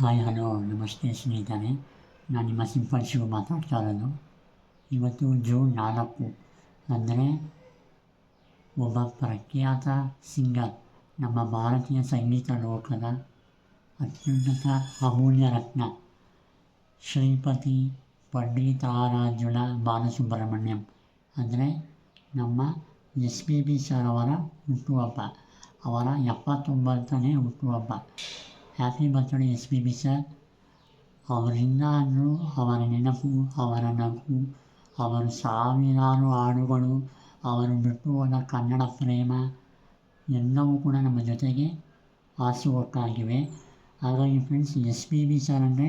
Hi hello, ನಮಸ್ತೆ ಸ್ನೇಹಿತರೆ. ನಾನು ನಿಮ್ಮ ಸಿಂಪಲ್ ಶಿವ ಮಾತಾಡ್ತಾ ಇರೋದು ಇವತ್ತು ಜೂನ್ ನಾಲ್ಕು ಅಂದರೆ ಒಬ್ಬ ಪ್ರಖ್ಯಾತ ಸಿಂಗರ್, ನಮ್ಮ ಭಾರತೀಯ ಸಂಗೀತ ಲೋಕದ ಅತ್ಯುನ್ನತ ಅಮೂಲ್ಯ ರತ್ನ, ಶ್ರೀಪತಿ ಪಂಡಿತಾರಾಜುಲ ಬಾಲಸುಬ್ರಹ್ಮಣ್ಯಂ ಅಂದರೆ ನಮ್ಮ ಎಸ್ ಪಿ ಬಿ ಸರ್ ಅವರ ಹುಟ್ಟುಹಬ್ಬ, ಅವರ ಎಪ್ಪತ್ತೊಂಬತ್ತನೇ ಹುಟ್ಟುಹಬ್ಬ. Happy birthday S P B sir ಅವರಿಂದ ಅವರ ನೆನಪು ಅವರ ನಗು ಅವರು ಸಾವಿರಾರು ಹಾಡುಗಳು ಅವರು ಬಿಟ್ಟು ಹೋದ ಕನ್ನಡ ಪ್ರೇಮ ಎಲ್ಲವೂ ಕೂಡ ನಮ್ಮ ಜೊತೆಗೆ ಹಾಸುಹೊಕ್ಕಾಗಿವೆ ಹಾಗಾಗಿ friends S P B sir ಅಂದರೆ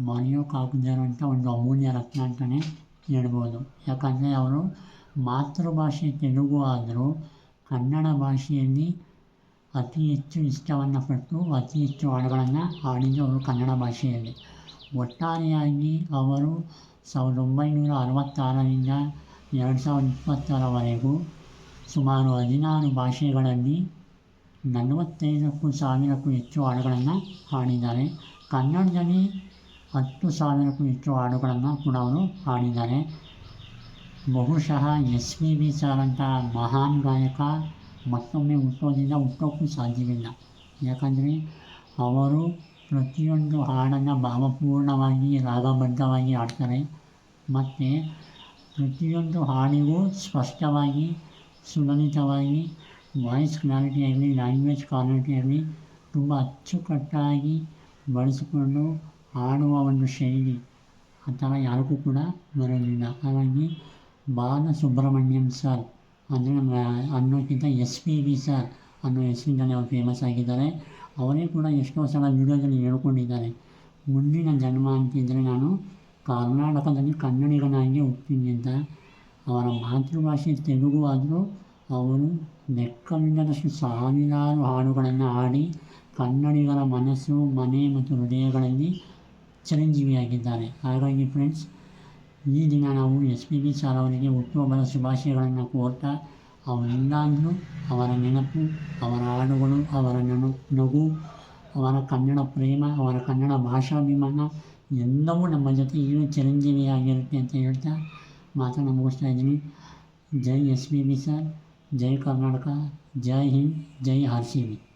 ಮರೆಯೋಕ್ಕಾಗದಿರುವಂಥ ಒಂದು ಅಮೂಲ್ಯ ರತ್ನ ಅಂತಲೇ ಹೇಳ್ಬೋದು. ಯಾಕಂದರೆ ಅವರು ಮಾತೃಭಾಷೆ ತೆಲುಗು ಆದರೂ ಕನ್ನಡ ಭಾಷೆಯಲ್ಲಿ ಅತಿ ಹೆಚ್ಚು ಇಷ್ಟವನ್ನು ಪಟ್ಟು ಅತಿ ಹೆಚ್ಚು ಹಾಡುಗಳನ್ನು ಹಾಡಿದ್ದು ಅವರು ಕನ್ನಡ ಭಾಷೆಯಲ್ಲಿ. ಒಟ್ಟಾರೆಯಾಗಿ ಅವರು ಸಾವಿರದ ಒಂಬೈನೂರ ಅರವತ್ತಾರರಿಂದ ಎರಡು ಸಾವಿರದ ಇಪ್ಪತ್ತರವರೆಗೂ ಸುಮಾರು ಹದಿನಾರು ಭಾಷೆಗಳಲ್ಲಿ ನಲವತ್ತೈದಕ್ಕೂ ಸಾವಿರಕ್ಕೂ ಹೆಚ್ಚು ಹಾಡುಗಳನ್ನು ಹಾಡಿದ್ದಾರೆ. ಕನ್ನಡದಲ್ಲಿ ಹತ್ತು ಸಾವಿರಕ್ಕೂ ಹೆಚ್ಚು ಹಾಡುಗಳನ್ನು ಕೂಡ ಅವರು ಹಾಡಿದ್ದಾರೆ. ಬಹುಶಃ ಎಸ್ ಪಿ ಬಿ ಸರ್ ಅಂತ ಮಹಾನ್ ಗಾಯಕ ಮತ್ತೊಮ್ಮೆ ಹುಟ್ಟೋದ್ರಿಂದ ಹುಟ್ಟೋಕ್ಕೂ ಸಾಧ್ಯವಿಲ್ಲ. ಯಾಕಂದರೆ ಅವರು ಪ್ರತಿಯೊಂದು ಹಾಡನ್ನು ಭಾವಪೂರ್ಣವಾಗಿ, ರಾಗಬದ್ಧವಾಗಿ ಹಾಡ್ತಾರೆ. ಮತ್ತು ಪ್ರತಿಯೊಂದು ಹಾಡಿಗೂ ಸ್ಪಷ್ಟವಾಗಿ, ಸುಲಲಿತವಾಗಿ, ವಾಯ್ಸ್ ಕ್ಲಾರಿಟಿ ಆಗಲಿ, ಲ್ಯಾಂಗ್ವೇಜ್ ಕ್ಲಾರಿಟಿ ಆಗಲಿ ತುಂಬ ಅಚ್ಚುಕಟ್ಟಾಗಿ ಬಳಸಿಕೊಂಡು ಹಾಡುವ ಒಂದು ಶೈಲಿ ಆ ಥರ ಯಾರಿಗೂ ಕೂಡ ಬರೋದಿಲ್ಲ. ಹಾಗಾಗಿ ಬಾಲಸುಬ್ರಹ್ಮಣ್ಯಂ ಸರ್ ಅಂದರೆ ಅನ್ನೋಕ್ಕಿಂತ ಎಸ್ ಪಿ ಬಿ ಸರ್ ಅನ್ನೋ ಹೆಸರಿಂದಲೇ ಅವರು ಫೇಮಸ್ ಆಗಿದ್ದಾರೆ. ಅವರೇ ಕೂಡ ಎಷ್ಟೋ ಸಲ ವಿಡಿಯೋದಲ್ಲಿ ಹೇಳ್ಕೊಂಡಿದ್ದಾರೆ. ಮುಂದಿನ ಜನ್ಮ ಅಂತಿದ್ದರೆ ನಾನು ಕರ್ನಾಟಕದಲ್ಲಿ ಕನ್ನಡಿಗನಾಗಿ ಹುಟ್ಟಿನಿ ಅಂತ. ಅವರ ಮಾತೃಭಾಷೆ ತೆಲುಗು ಆದರೂ ಅವರು ಲೆಕ್ಕವಿಲ್ಲದಷ್ಟು ಸಾವಿರಾರು ಹಾಡುಗಳನ್ನು ಹಾಡಿ ಕನ್ನಡಿಗರ ಮನಸ್ಸು, ಮನೆ ಮತ್ತು ಹೃದಯಗಳಲ್ಲಿ ಚಿರಂಜೀವಿಯಾಗಿದ್ದಾರೆ. ಹಾಗಾಗಿ ಫ್ರೆಂಡ್ಸ್ ಈ ದಿನ ನಾವು ಎಸ್ ಪಿ ಬಿ ಸರ್ ಅವರಿಗೆ ಹುಟ್ಟುಹಬ್ಬದ ಶುಭಾಶಯಗಳನ್ನು ಕೋರ್ತಾ ಅವರಿಂದಾಗಲೂ ಅವರ ನೆನಪು, ಅವರ ಹಾಡುಗಳು, ಅವರ ನನು, ನಗು, ಅವರ ಕನ್ನಡ ಪ್ರೇಮ, ಅವರ ಕನ್ನಡ ಭಾಷಾಭಿಮಾನ ಎಲ್ಲವೂ ನಮ್ಮ ಜೊತೆ ಇನ್ನೂ ಚಿರಂಜೀವಿಯಾಗಿರುತ್ತೆ ಅಂತ ಹೇಳ್ತಾ ಮಾತನ್ನು ಮುಗಿಸ್ತಾ ಇದ್ದೀನಿ. ಜೈ ಎಸ್ ಪಿ ಬಿ ಸರ್, ಜೈ ಕರ್ನಾಟಕ, ಜೈ ಹಿಂದ್, ಜೈ ಆರ್ ಸಿ ಬಿ.